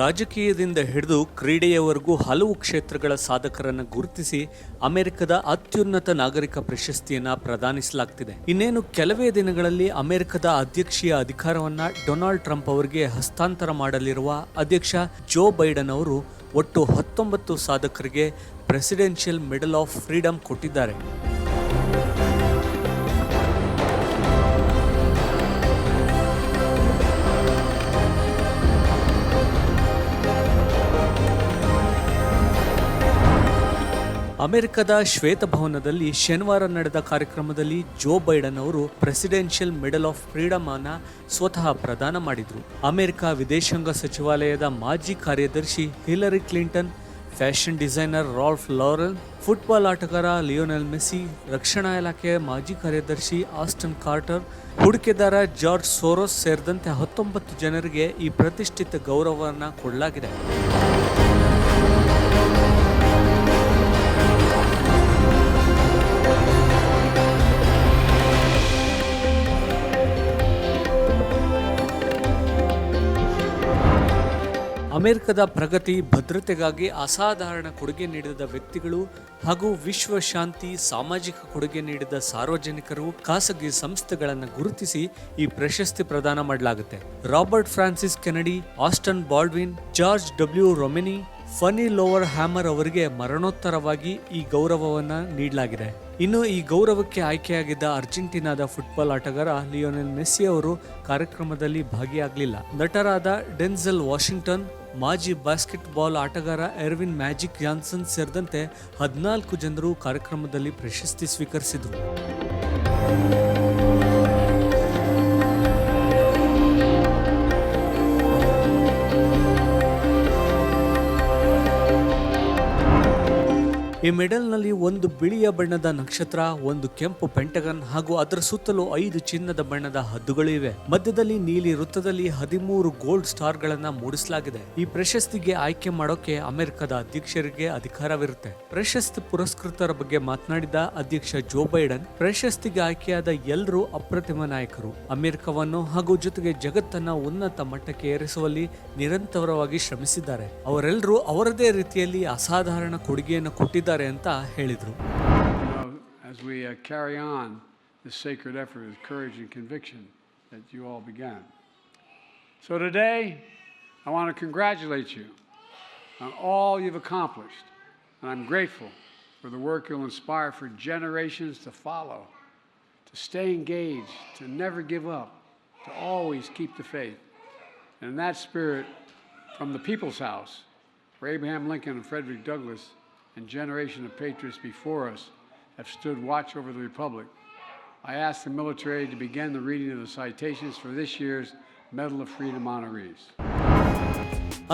ರಾಜಕೀಯದಿಂದ ಹಿಡಿದು ಕ್ರೀಡೆಯವರೆಗೂ ಹಲವು ಕ್ಷೇತ್ರಗಳ ಸಾಧಕರನ್ನು ಗುರುತಿಸಿ ಅಮೆರಿಕದ ಅತ್ಯುನ್ನತ ನಾಗರಿಕ ಪ್ರಶಸ್ತಿಯನ್ನ ಪ್ರದಾನಿಸಲಾಗ್ತಿದೆ. ಇನ್ನೇನು ಕೆಲವೇ ದಿನಗಳಲ್ಲಿ ಅಮೆರಿಕದ ಅಧ್ಯಕ್ಷೀಯ ಅಧಿಕಾರವನ್ನ ಡೊನಾಲ್ಡ್ ಟ್ರಂಪ್ ಅವರಿಗೆ ಹಸ್ತಾಂತರ ಮಾಡಲಿರುವ ಅಧ್ಯಕ್ಷ ಜೋ ಬೈಡನ್ ಅವರು ಒಟ್ಟು ಹತ್ತೊಂಬತ್ತು ಸಾಧಕರಿಗೆ ಪ್ರೆಸಿಡೆನ್ಷಿಯಲ್ ಮೆಡಲ್ ಆಫ್ ಫ್ರೀಡಮ್ ಕೊಟ್ಟಿದ್ದಾರೆ. ಅಮೆರಿಕದ ಶ್ವೇತಭವನದಲ್ಲಿ ಶನಿವಾರ ನಡೆದ ಕಾರ್ಯಕ್ರಮದಲ್ಲಿ ಜೋ ಬೈಡನ್ ಅವರು ಪ್ರೆಸಿಡೆನ್ಷಿಯಲ್ ಮೆಡಲ್ ಆಫ್ ಫ್ರೀಡಮ್ ಅನ್ನ ಸ್ವತಃ ಪ್ರದಾನ ಮಾಡಿದರು. ಅಮೆರಿಕ ವಿದೇಶಾಂಗ ಸಚಿವಾಲಯದ ಮಾಜಿ ಕಾರ್ಯದರ್ಶಿ Hillary Clinton, fashion designer Ralph Lauren football ಆಟಗಾರ ಲಿಯೋನೆಲ್ ಮೆಸ್ಸಿ, ರಕ್ಷಣಾ ಇಲಾಖೆಯ ಮಾಜಿ ಕಾರ್ಯದರ್ಶಿ ಆಸ್ಟನ್ ಕಾರ್ಟರ್, ಹೂಡಿಕೆದಾರ ಜಾರ್ಜ್ ಸೋರೋಸ್ ಸೇರಿದಂತೆ ಹತ್ತೊಂಬತ್ತು ಜನರಿಗೆ ಈ ಪ್ರತಿಷ್ಠಿತ ಗೌರವವನ್ನು ಕೊಡಲಾಗಿದೆ. ಅಮೆರಿಕದ ಪ್ರಗತಿ, ಭದ್ರತೆಗಾಗಿ ಅಸಾಧಾರಣ ಕೊಡುಗೆ ನೀಡಿದ ವ್ಯಕ್ತಿಗಳು ಹಾಗೂ ವಿಶ್ವ ಶಾಂತಿ, ಸಾಮಾಜಿಕ ಕೊಡುಗೆ ನೀಡಿದ ಸಾರ್ವಜನಿಕರು ಖಾಸಗಿ ಸಂಸ್ಥೆಗಳನ್ನು ಗುರುತಿಸಿ ಈ ಪ್ರಶಸ್ತಿ ಪ್ರದಾನ ಮಾಡಲಾಗುತ್ತೆ. Robert Francis Kennedy, Ashton Baldwin, George W Romney Fannie Lou Hamer ಅವರಿಗೆ ಮರಣೋತ್ತರವಾಗಿ ಈ ಗೌರವವನ್ನು ನೀಡಲಾಗಿದೆ. ಇನ್ನು ಈ ಗೌರವಕ್ಕೆ ಆಯ್ಕೆಯಾಗಿದ್ದ ಅರ್ಜೆಂಟೀನಾದ ಫುಟ್ಬಾಲ್ ಆಟಗಾರ ಲಿಯೋನೆಲ್ ಮೆಸ್ಸಿ ಅವರು ಕಾರ್ಯಕ್ರಮದಲ್ಲಿ ಭಾಗಿಯಾಗಲಿಲ್ಲ. ನಟರಾದ ಡೆನ್ಸೆಲ್ ವಾಷಿಂಗ್ಟನ್ ಮಾಜಿ ಬಾಸ್ಕೆಟ್ಬಾಲ್ ಆಟಗಾರ ಎರ್ವಿನ್ ಮ್ಯಾಜಿಕ್ ಜಾನ್ಸನ್ ಸೇರಿದಂತೆ ಹದಿನಾಲ್ಕು ಜನರು ಕಾರ್ಯಕ್ರಮದಲ್ಲಿ ಪ್ರಶಸ್ತಿ ಸ್ವೀಕರಿಸಿದರು. ಈ ಮೆಡಲ್ನಲ್ಲಿ ಒಂದು ಬಿಳಿಯ ಬಣ್ಣದ ನಕ್ಷತ್ರ, ಒಂದು ಕೆಂಪು ಪೆಂಟಗನ್ ಹಾಗೂ ಅದರ ಸುತ್ತಲೂ ಐದು ಚಿನ್ನದ ಬಣ್ಣದ ಹದ್ದುಗಳು ಇವೆ. ಮಧ್ಯದಲ್ಲಿ ನೀಲಿ ವೃತ್ತದಲ್ಲಿ ಹದಿಮೂರು ಗೋಲ್ಡ್ ಸ್ಟಾರ್ಗಳನ್ನ ಮೂಡಿಸಲಾಗಿದೆ. ಈ ಪ್ರಶಸ್ತಿಗೆ ಆಯ್ಕೆ ಮಾಡೋಕೆ ಅಮೆರಿಕದ ಅಧ್ಯಕ್ಷರಿಗೆ ಅಧಿಕಾರವಿರುತ್ತೆ. ಪ್ರಶಸ್ತಿ ಪುರಸ್ಕೃತರ ಬಗ್ಗೆ ಮಾತನಾಡಿದ ಅಧ್ಯಕ್ಷ ಜೋ ಬೈಡನ್, ಪ್ರಶಸ್ತಿಗೆ ಆಯ್ಕೆಯಾದ ಎಲ್ಲರೂ ಅಪ್ರತಿಮ ನಾಯಕರು. ಅಮೆರಿಕವನ್ನು ಹಾಗೂ ಜೊತೆಗೆ ಜಗತ್ತನ್ನ ಉನ್ನತ ಮಟ್ಟಕ್ಕೆ ಏರಿಸುವಲ್ಲಿ ನಿರಂತರವಾಗಿ ಶ್ರಮಿಸಿದ್ದಾರೆ. ಅವರೆಲ್ಲರೂ ಅವರದೇ ರೀತಿಯಲ್ಲಿ ಅಸಾಧಾರಣ ಕೊಡುಗೆಯನ್ನು ಕೊಟ್ಟಿದ್ದಾರೆ. ಅಂತ ಹೇಳಿದರು You know, as we uh, carry on this sacred effort with courage and conviction that you all began. So today, I want to congratulate you on all you've accomplished, and I'm grateful for the work you'll inspire for generations to follow, to stay engaged, to never give up, to always keep the faith. And in that spirit, from the People's House, where Abraham Lincoln and Frederick Douglass and generation of patriots before us have stood watch over the Republic, I ask the military to begin the reading of the citations for this year's Medal of Freedom honorees.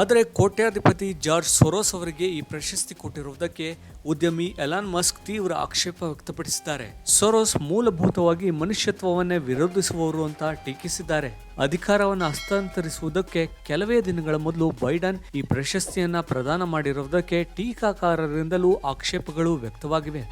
ಆದರೆ ಕೋಟ್ಯಾಧಿಪತಿ George Soros ಅವರಿಗೆ ಈ ಪ್ರಶಸ್ತಿ ಕೊಟ್ಟಿರುವುದಕ್ಕೆ ಉದ್ಯಮಿ Elon Musk ತೀವ್ರ ಆಕ್ಷೇಪ ವ್ಯಕ್ತಪಡಿಸಿದ್ದಾರೆ. Soros ಮೂಲಭೂತವಾಗಿ ಮನುಷ್ಯತ್ವವನ್ನೇ ವಿರೋಧಿಸುವವರು ಅಂತ ಟೀಕಿಸಿದ್ದಾರೆ. ಅಧಿಕಾರವನ್ನು ಹಸ್ತಾಂತರಿಸುವುದಕ್ಕೆ ಕೆಲವೇ ದಿನಗಳ ಮೊದಲು ಬೈಡನ್ ಈ ಪ್ರಶಸ್ತಿಯನ್ನ ಪ್ರದಾನ ಮಾಡಿರುವುದಕ್ಕೆ ಟೀಕಾಕಾರರಿಂದಲೂ ಆಕ್ಷೇಪಗಳು ವ್ಯಕ್ತವಾಗಿವೆ.